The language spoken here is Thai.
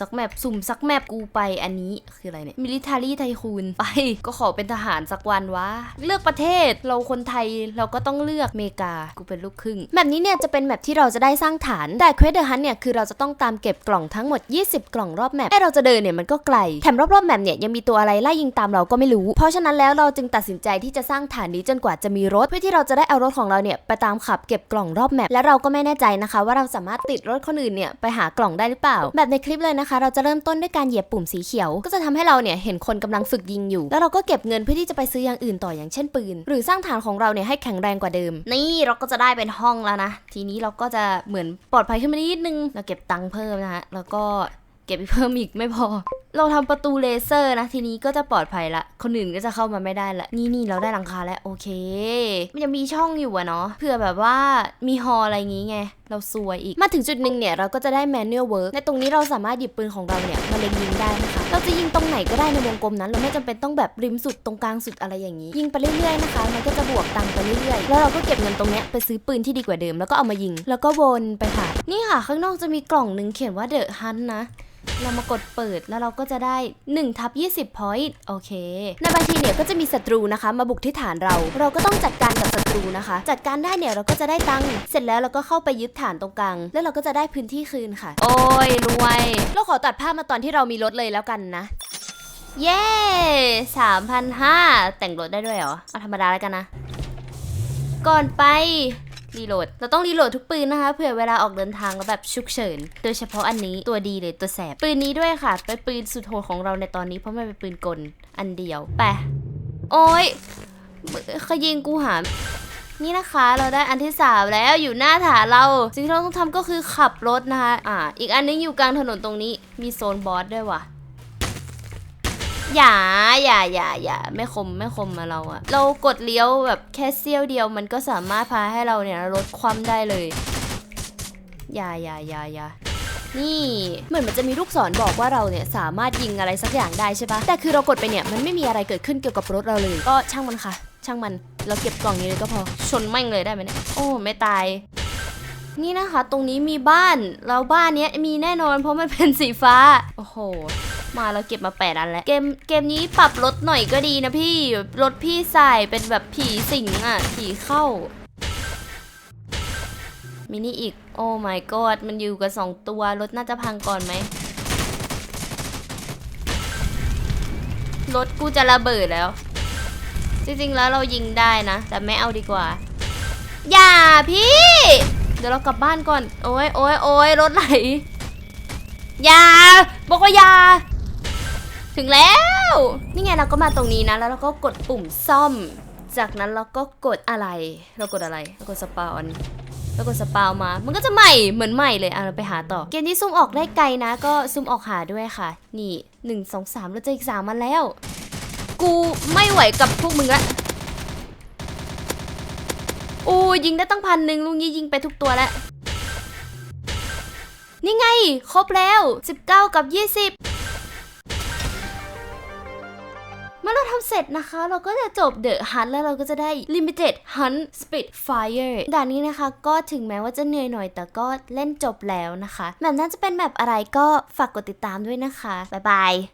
สักแมปสุ่มสักแมปกูไปอันนี้คืออะไรเนี่ยมิลิ t ารีไทคูนไป ก็ขอเป็นทหารสักวันวะ เลือกประเทศเราคนไทยเราก็ต้องเลือกเมกา กูเป็นลูกครึ่งแบบนี้เนี่ยจะเป็นแมปที่เราจะได้สร้างฐาน แต่เควสเดอะฮันเนี่ยคือเราจะต้องตามเก็บกล่องทั้งหมด 20 กล่องรอบแมปให้เราจะเดินเนี่ยมันก็ไกล แถมรอบๆแมปเนี่ยยังมีตัวอะไรไล่ยิงตามเราก็ไม่รู้ เพราะฉะนั้นแล้วเราจึงตัดสินใจที่จะสร้างฐานนี้จนกว่าจะมีรถเพื่อที่เราจะได้เอารถของเราเนี่ยไปตามขับเก็บกล่องรอบแมปและเราก็ไม่แน่ใจนะคะ ว่าเราสามารถติดรถคนอื่นเนี่ยไปหากล่องได้หรือเปล่า แบบในคลิปเลยนะคะ เราจะเริ่มต้นด้วยการเหยียบปุ่มสีเขียว ก็จะทำให้เราเนี่ยเห็นคนกำลังฝึกยิงอยู่ แล้วเราก็เก็บเงินเพื่อที่จะไปซื้ออย่างอื่นต่ออย่างเช่นปืน หรือสร้างฐานของเราเนี่ยให้แข็งแรงกว่าเดิม นี่เราก็จะได้เป็นห้องแล้วนะ ทีนี้เราก็จะเหมือนปลอดภัยขึ้นมานิดนึง เราเก็บตังค์เพิ่มนะฮะ แล้วก็ ก็บเพิ่มอีกไม่พอ เราทำประตูเลเซอร์นะ ทีนี้ก็จะปลอดภัยละ คนอื่นก็จะเข้ามาไม่ได้ละ นี่นี่เราได้หลังคาแล้ว โอเค มันยังมีช่องอยู่อะเนาะเผื่อแบบว่ามีฮออะไรงี้ไง เราซวยอีก มาถึงจุดหนึ่งเนี่ย เราก็จะได้แมนนวลเวิร์กในตรงนี้เราสามารถหยิบปืนของเราเนี่ยมาเล็งยิงได้นะคะ เราจะยิงตรงไหนก็ได้ในวงกลมนั้น เราไม่จำเป็นต้องแบบริมสุดตรงกลางสุดอะไรอย่างนี้ ยิงไปเรื่อยๆนะคะ มันก็จะบวกตังค์ไปเรื่อยๆ แล้วเราก็เก็บเงินตรงเนี้ยไปซื้อปืนที่ดีกว่าเดิมแล้วก็เอามายิง แล้วก็วนไปค่ะ นี่ค่ะข้างนอกจะมีกล่องหนึ่งเขียนว่าเดอะฮันนะ เรามากดเปิดแล้วเราก็จะได้1ทับ20 point โอเค ในบางทีเนี่ยก็จะมีศัตรูนะคะ มาบุกที่ฐานเรา เราก็ต้องจัดการกับศัตรูนะคะ จัดการได้เนี่ยเราก็จะได้ตังค์ เสร็จแล้วเราก็เข้าไปยึดฐานตรงกลาง แล้วเราก็จะได้พื้นที่คืนค่ะ โอ้ยรวย เราขอตัดภาพมาตอนที่เรามีรถเลยแล้วกันนะ เย้3,500แต่งรถได้ด้วยเหรอ เอาธรรมดาแล้วกันนะ ก่อนไป รีโหลด เราต้องรีโหลดทุกปืนนะคะ เผื่อเวลาออกเดินทางแล้วแบบฉุกเฉิน โดยเฉพาะอันนี้ตัวดีเลยตัวแสบ ปืนนี้ด้วยค่ะ เป็นปืนสุดโหดของเราในตอนนี้เพราะมันเป็นปืนกลอันเดียว ไป โอ้ยขยิงกูหามนี่นะคะเราได้อันที่สามแล้วอยู่หน้าฐานเราสิ่งที่เราต้องทำก็คือขับรถนะคะอ่าอีกอันนึงอยู่กลางถนนตรงนี้มีโซนบอสด้วยว่ะ อย่าอย่าอย่าอย่าไม่คมไม่คมมาเราอะเรากดเลี้ยวแบบแค่เสี้ยวเดียวมันก็สามารถพาให้เราเนี่ยลดความได้เลย อย่าอย่าอย่าอย่านี่เหมือนมันจะมีลูกศรบอกว่าเราเนี่ยสามารถยิงอะไรสักอย่างได้ใช่ปะแต่คือเรากดไปเนี่ยมันไม่มีอะไรเกิดขึ้นเกี่ยวกับรถเราเลย ก็ช่างมันค่ะ ช่างมันเราเก็บกล่องนี้เลยก็พอชนแม่งเลยได้ไหมเนี่ยโอ้ไม่ตาย นี่นะคะ ตรงนี้มีบ้านแล้วบ้านเนี้ยมีแน่นอนเพราะมันเป็นสีฟ้า โอ้โห มาเราเก็บมาแปดอันแล้ว เกมเกมนี้ปรับรถหน่อยก็ดีนะพี่รถพี่ใส่เป็นแบบผีสิงอะ ผีเข้า มินิอีก โอ้ my god มันอยู่กันสองตัวรถน่าจะพังก่อนไหมรถกูจะระเบิดแล้ว จริงๆแล้วเรายิงได้นะ แต่ไม่เอาดีกว่า อย่าพี่ เดี๋ยวเรากลับบ้านก่อน โอ้ยโอ้ยโอ้ยรถไหลอย่าบอกว่าอย่า ถึงแล้ว นี่ไงเราก็มาตรงนี้นะ แล้วเราก็กดปุ่มซ่อม จากนั้นเราก็กดอะไร เรากดอะไร เรากดสปาอนแล้วกดสปาวมา มันก็จะใหม่ เหมือนใหม่เลย อะ เราไปหาต่อ เกมนี้ซูมออกได้ไกลนะ ก็ซูมออกหาด้วยค่ะ นี่หนึ่งสองสามเราเจออีกสามมาแล้ว กูไม่ไหวกับพวกมึงละโอ้ยิงได้ตั้งพันหนึ่งลุงยี่ยิงไปทุกตัวแล้ว นี่ไง ครบแล้ว 19 กับ 20 อเราทำเสร็จนะคะ เราก็จะจบ The Hunt แล้วเราก็จะได้ Limited Hunt Speed Fire ด่านนี้นะคะ ก็ถึงแม้ว่าจะเหนื่อยหน่อย แต่ก็เล่นจบแล้วนะคะแบบนั้นจะเป็นแบบอะไรก็ฝากกดติดตามด้วยนะคะ บ๊ายบาย